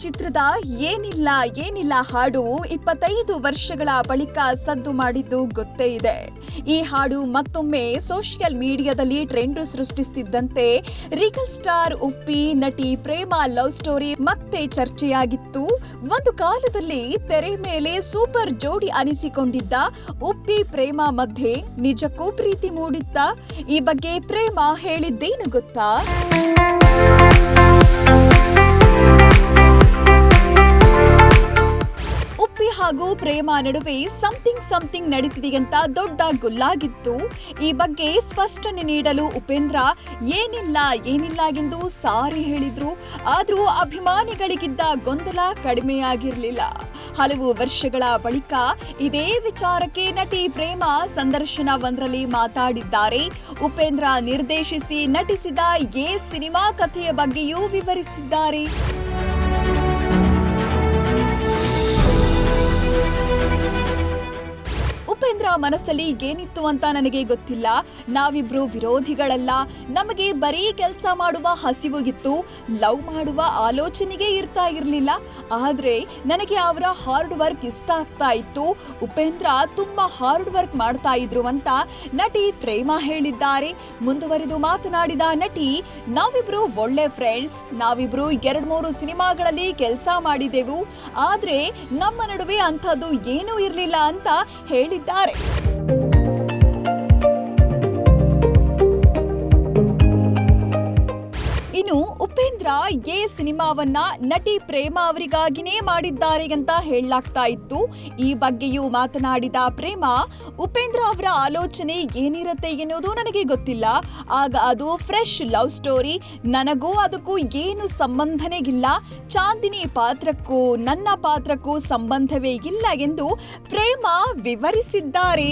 ಚಿತ್ರದ ಏನಿಲ್ಲ ಏನಿಲ್ಲ ಹಾಡು ಇಪ್ಪತ್ತೈದು ವರ್ಷಗಳ ಬಳಿಕ ಸದ್ದು ಮಾಡಿದ್ದು ಗೊತ್ತೇ ಇದೆ. ಈ ಹಾಡು ಮತ್ತೊಮ್ಮೆ ಸೋಷಿಯಲ್ ಮೀಡಿಯಾದಲ್ಲಿ ಟ್ರೆಂಡ್ ಸೃಷ್ಟಿಸುತ್ತಿದ್ದಂತೆ ರಿಗಲ್ ಸ್ಟಾರ್ ಉಪ್ಪಿ, ನಟಿ ಪ್ರೇಮ ಲವ್ ಸ್ಟೋರಿ ಮತ್ತೆ ಚರ್ಚೆಯಾಗಿತ್ತು. ಒಂದು ಕಾಲದಲ್ಲಿ ತೆರೆ ಮೇಲೆ ಸೂಪರ್ ಜೋಡಿ ಅನಿಸಿಕೊಂಡಿದ್ದ ಉಪ್ಪಿ ಪ್ರೇಮ ಮಧ್ಯೆ ನಿಜಕ್ಕೂ ಪ್ರೀತಿ ಮೂಡಿತ್ತ. ಈ ಬಗ್ಗೆ ಪ್ರೇಮ ಹೇಳಿದ್ದೇನು ಗೊತ್ತಾ? ಹಾಗೂ ಪ್ರೇಮ ನಡುವೆ ಸಮಥಿಂಗ್ ಸಮಥಿಂಗ್ ನಡೀತಿದೆಯಂತ ದೊಡ್ಡ ಗುಲ್ಲಾಗಿತ್ತು. ಈ ಬಗ್ಗೆ ಸ್ಪಷ್ಟನೆ ನೀಡಲು ಉಪೇಂದ್ರ ಏನಿಲ್ಲ ಏನಿಲ್ಲ ಎಂದು ಸಾರಿ ಹೇಳಿದ್ರು. ಆದರೂ ಅಭಿಮಾನಿಗಳಿಗಿದ್ದ ಗೊಂದಲ ಕಡಿಮೆಯಾಗಿರಲಿಲ್ಲ. ಹಲವು ವರ್ಷಗಳ ಬಳಿಕ ಇದೇ ವಿಚಾರಕ್ಕೆ ನಟಿ ಪ್ರೇಮ ಸಂದರ್ಶನ ಒಂದರಲ್ಲಿ ಮಾತಾಡಿದ್ದಾರೆ. ಉಪೇಂದ್ರ ನಿರ್ದೇಶಿಸಿ ನಟಿಸಿದ ಎ ಸಿನಿಮಾ ಕಥೆಯ ಬಗ್ಗೆಯೂ ವಿವರಿಸಿದ್ದಾರೆ. ಮನಸ್ಸಲ್ಲಿ ಏನಿತ್ತು ಅಂತ ನನಗೆ ಗೊತ್ತಿಲ್ಲ. ನಾವಿಬ್ರು ವಿರೋಧಿಗಳಲ್ಲ. ನಮಗೆ ಬರೀ ಕೆಲಸ ಮಾಡುವ ಹಸಿವು ಇತ್ತು. ಲವ್ ಮಾಡುವ ಆಲೋಚನೆಗೆ ಇರ್ತಾ ಇರಲಿಲ್ಲ. ಆದರೆ ನನಗೆ ಅವರ ಹಾರ್ಡ್ ವರ್ಕ್ ಇಷ್ಟ ಆಗ್ತಾ ಇತ್ತು. ಉಪೇಂದ್ರ ತುಂಬ ಹಾರ್ಡ್ ವರ್ಕ್ ಮಾಡ್ತಾ ಇದ್ರು ಅಂತ ನಟಿ ಪ್ರೇಮ ಹೇಳಿದ್ದಾರೆ. ಮುಂದುವರೆದು ಮಾತನಾಡಿದ ನಟಿ, ನಾವಿಬ್ರು ಒಳ್ಳೆ ಫ್ರೆಂಡ್ಸ್ ನಾವಿಬ್ರು ಎರಡು ಮೂರು ಸಿನಿಮಾಗಳಲ್ಲಿ ಕೆಲಸ ಮಾಡಿದೆವು. ಆದರೆ ನಮ್ಮ ನಡುವೆ ಅಂಥದ್ದು ಏನೂ ಇರಲಿಲ್ಲ ಅಂತ ಹೇಳಿದ್ದಾರೆ. you ಇನ್ನು ಉಪೇಂದ್ರ ಎ ಸಿನಿಮಾವನ್ನ ನಟಿ ಪ್ರೇಮ ಅವರಿಗಾಗಿನೇ ಮಾಡಿದ್ದಾರೆ ಅಂತ ಹೇಳಲಾಗ್ತಾ ಇತ್ತು. ಈ ಬಗ್ಗೆಯೂ ಮಾತನಾಡಿದ ಪ್ರೇಮ, ಉಪೇಂದ್ರ ಅವರ ಆಲೋಚನೆ ಏನಿರುತ್ತೆ ಎನ್ನುವುದು ನನಗೆ ಗೊತ್ತಿಲ್ಲ. ಆಗ ಅದು ಫ್ರೆಶ್ ಲವ್ ಸ್ಟೋರಿ ನನಗೂ ಅದಕ್ಕೂ ಏನು ಸಂಬಂಧನೇ ಇಲ್ಲ ಚಾಂದಿನಿ ಪಾತ್ರಕ್ಕೂ ನನ್ನ ಪಾತ್ರಕ್ಕೂ ಸಂಬಂಧವೇ ಇಲ್ಲ ಎಂದು ಪ್ರೇಮ ವಿವರಿಸಿದ್ದಾರೆ.